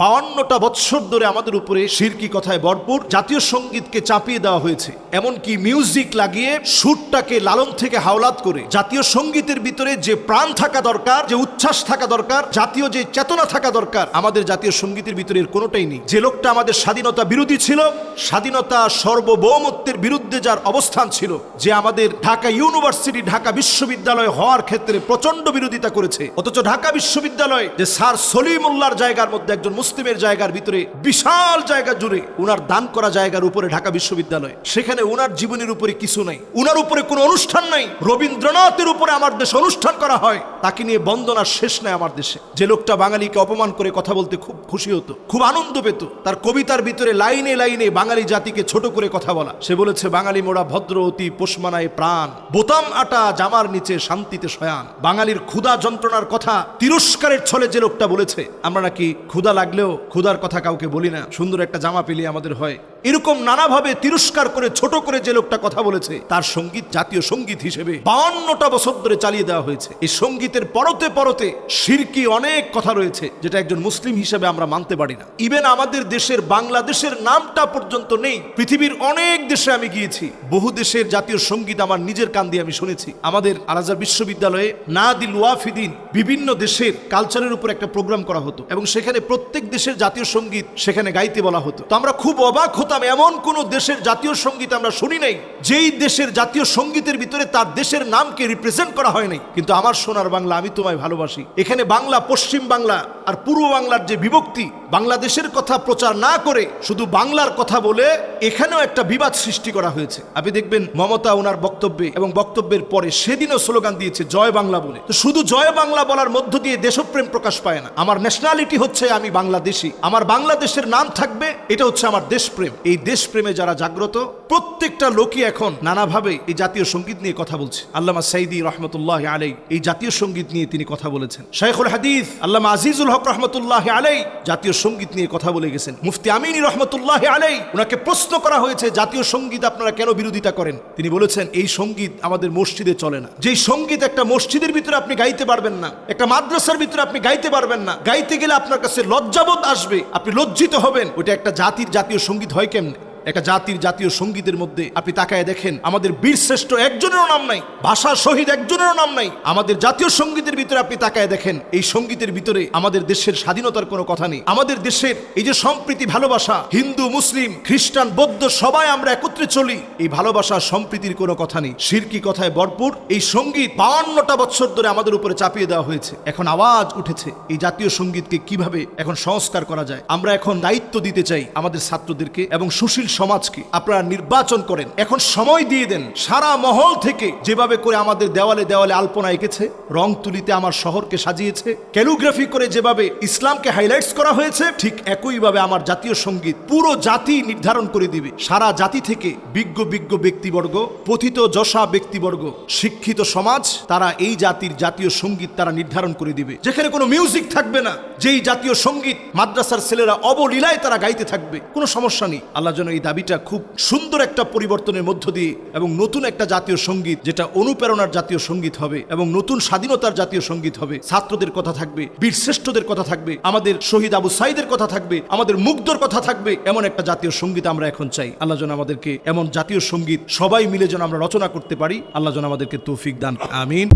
বাউান্নটা বৎসর ধরে আমাদের উপরে শিরকি কথায় ভরপুর জাতীয় সঙ্গীতকে চাপিয়ে দেওয়া হয়েছে। এমনকি মিউজিক লাগিয়ে সুরটাকে লালন থেকে হাওলাত করে জাতীয় সঙ্গীতের ভিতরে যে প্রাণ থাকা দরকার, যে উচ্ছ্বাস থাকা দরকার, জাতীয় যে চেতনা থাকা দরকার, আমাদের জাতীয় সঙ্গীতের ভিতরে এর কোনোটাই নেই। যে লোকটা আমাদের স্বাধীনতা বিরোধী ছিল, স্বাধীনতা সর্বভৌমত্বের বিরুদ্ধে যার অবস্থান ছিল, যে আমাদের ঢাকা ইউনিভার্সিটি, ঢাকা বিশ্ববিদ্যালয় হওয়ার ক্ষেত্রে প্রচণ্ড বিরোধিতা করেছে। অথচ ঢাকা বিশ্ববিদ্যালয় যে স্যার সলিমুল্লার জায়গার মধ্যে একজন মুসলিমের জায়গার ভিতরে বিশাল জায়গা জুড়ে উনার দান করা জায়গার উপরে ঢাকা বিশ্ববিদ্যালয়। সেখানে উনার জীবনের উপরে কিছু নাই। উনার উপরে কোনো অনুষ্ঠান নাই। রবীন্দ্রনাথের উপরে আমার দেশে অনুষ্ঠান করা হয়। তাকে নিয়ে বন্দনার শেষ নাই আমার দেশে। যে লোকটা বাঙালিকে অপমান করে কথা বলতে খুব খুশি হতো, খুব আনন্দ পেত। তার কবিতার ভিতরে লাইনে লাইনে বাঙালি জাতিকে ছোট করে কথা বলা। সে বলেছে, বাঙালি মোড়া ভদ্র অতি পোষমানায় প্রাণ। বোতাম আটা জামার নিচে শান্তিতে শয়ান। বাঙালির ক্ষুধা যন্ত্রণার কথা তিরস্কারের ছলে যে লোকটা বলেছে, আমরা নাকি ক্ষুধা লাগলেও ক্ষুধার কথা কাউকে বলি না। সুন্দর একটা জামা পেলে আমাদের হয়। এরকম নানাভাবে তিরস্কার করে, ছোট করে যে লোকটা কথা বলেছে, তার সংগীত জাতীয় সংগীত হিসেবে বাউন্নটা বছর ধরে চালিয়ে দেওয়া হয়েছে। এই সঙ্গীতের পরতে পরতে শিরকি অনেক কথা রয়েছে, যেটা একজন মুসলিম হিসেবে আমরা মানতে পারি না। ইভেন আমাদের দেশের, বাংলাদেশের নামটা পর্যন্ত নেই, পৃথিবীর অনেক দেশে আমি গিয়েছি। বহু দেশের জাতীয় সংগীত আমার নিজের কান দিয়ে আমি শুনেছি। আমাদের আলাজার বিশ্ববিদ্যালয়ে না দিল ওয়াফিদিন বিভিন্ন দেশের কালচারের উপর একটা প্রোগ্রাম করা হতো, এবং সেখানে প্রত্যেক দেশের জাতীয় সংগীত সেখানে গাইতে বলা হতো। তো আমরা খুব অবাক হতাম এমন কোন দেশের জাতীয় সংগীত আমরা শুনি নাই, যেই দেশের জাতীয় সঙ্গীতের ভিতরে তার দেশের নামকে রিপ্রেজেন্ট করা হয় নাই। কিন্তু আমার সোনার বাংলা আমি তোমায় ভালোবাসি। এখানে বাংলা, পশ্চিম বাংলা আর পূর্ব বাংলার যে বিভক্তি, বাংলাদেশের কথা প্রচার না করে শুধু বাংলার কথা বলে এখানেও একটা বিবাদ সৃষ্টি করা হয়েছে। আপনি দেখবেন মমতা ওনার বক্তব্যে এবং বক্তব্যের পরে সেদিনও স্লোগান দিয়েছে, জয় বাংলা বলে। তো শুধু জয় বাংলা বলার মধ্য দিয়ে দেশপ্রেম প্রকাশ পায় না। আমার ন্যাশনালিটি হচ্ছে আমি বাংলাদেশি। আমার বাংলাদেশের নাম থাকবে, এটা হচ্ছে আমার দেশপ্রেম। এই দেশপ্রেমে যারা জাগ্রত, প্রত্যেকটা লোকই এখন নানাভাবে এই জাতীয় সংগীত নিয়ে কথা বলছে। আল্লামা সাইদি রহমতুল্লাহ আলাই এই জাতীয় সংগীত নিয়ে তিনি কথা বলেছেন। শাইখুল হাদিস, আল্লামা আজিজুল হক রহমতুল্লাহ আলাই জাতীয় সংগীত নিয়ে কথা বলে গেছেন। মুফতি আমিনী রহমতুল্লাহ আলাই ওনাকে প্রশ্ন করা হয়েছে, জাতীয় সংগীত আপনারা কেন বিরোধিতা করেন? তিনি বলেছেন, এই সংগীত আমাদের মসজিদে চলে না। যেই সংগীত একটা মসজিদের ভিতরে আপনি গাইতে পারবেন না, একটা মাদ্রাসার ভিতরে আপনি গাইতে পারবেন না, গাইতে গেলে আপনার কাছে লজ্জাবোধ আসবে, আপনি লজ্জিত হবেন, ওইটা একটা জাতির জাতীয় সংগীত হয় like him একটা জাতির জাতীয় সঙ্গীতের মধ্যে আপনি তাকায় দেখেন, আমাদের বীর শ্রেষ্ঠ একজনেরও নাম নাই ভাষা শহীদ একজনেরও নাম নাই, আমাদের জাতীয় সঙ্গীতের ভিতরে আপনি তাকায় দেখেন, এই সঙ্গীতের ভিতরে আমাদের দেশের স্বাধীনতার কোনো কথা নেই। আমাদের দেশের এই যে সম্প্রীতি, ভালোবাসা, হিন্দু, মুসলিম, খ্রিস্টান, বৌদ্ধ, সবাই আমরা একত্রে চলি, এই ভালোবাসা সম্প্রীতির কোনো কথা নেই। শিরকি কথায় ভরপুর, এই সংগীত বাউান্নটা বছর ধরে আমাদের উপরে চাপিয়ে দেওয়া হয়েছে। এখন আওয়াজ উঠেছে, এই জাতীয় সঙ্গীতকে কীভাবে এখন সংস্কার করা যায়? আমরা এখন দায়িত্ব দিতে চাই আমাদের ছাত্রদেরকে এবং সুশীল সমাজকে আপনারা নির্বাচন করেন। এখন সময় দিয়ে দেন। সারা মহল থেকে যেভাবে করে আমাদের দেওয়ালে দেওয়ালে আলপনা এঁকেছে, রং তুলিতে আমার শহরকে সাজিয়েছে, ক্যালিগ্রাফি করে যেভাবে ইসলামকে হাইলাইটস করা হয়েছে, ঠিক একইভাবে আমার জাতীয় সংগীত পুরো জাতি নির্ধারণ করে দিবে। সারা জাতি থেকে বিজ্ঞ বিজ্ঞ ব্যক্তিবর্গ, পথিত যশা ব্যক্তিবর্গ, শিক্ষিত সমাজ, তারা এই জাতির জাতীয় সংগীত তারা নির্ধারণ করে দিবে। যেখানে কোনো মিউজিক থাকবে না, যেই জাতীয় সংগীত মাদ্রাসার ছেলেরা অবলীলায় তারা গাইতে থাকবে। কোনো সমস্যা নেই। আল্লাহ যেন এই দাবিটা খুব সুন্দর একটা পরিবর্তনের মধ্য দিয়ে এবং নতুন একটা জাতীয় সংগীত, যেটা অনুপ্রেরণার জাতীয় সংগীত হবে এবং নতুন স্বাধীনতার জাতীয় সংগীত হবে। ছাত্রদের কথা থাকবে, বীর শ্রেষ্ঠদের কথা থাকবে, আমাদের শহীদ আবু সাইদের কথা থাকবে, আমাদের মুগ্ধর কথা থাকবে, এমন একটা জাতীয় সংগীত আমরা এখন চাই। আল্লাহ যেন আমাদেরকে এমন জাতীয় সংগীত সবাই মিলে যেন আমরা রচনা করতে পারি, আল্লাহ যেন আমাদেরকে তৌফিক দান আমিন।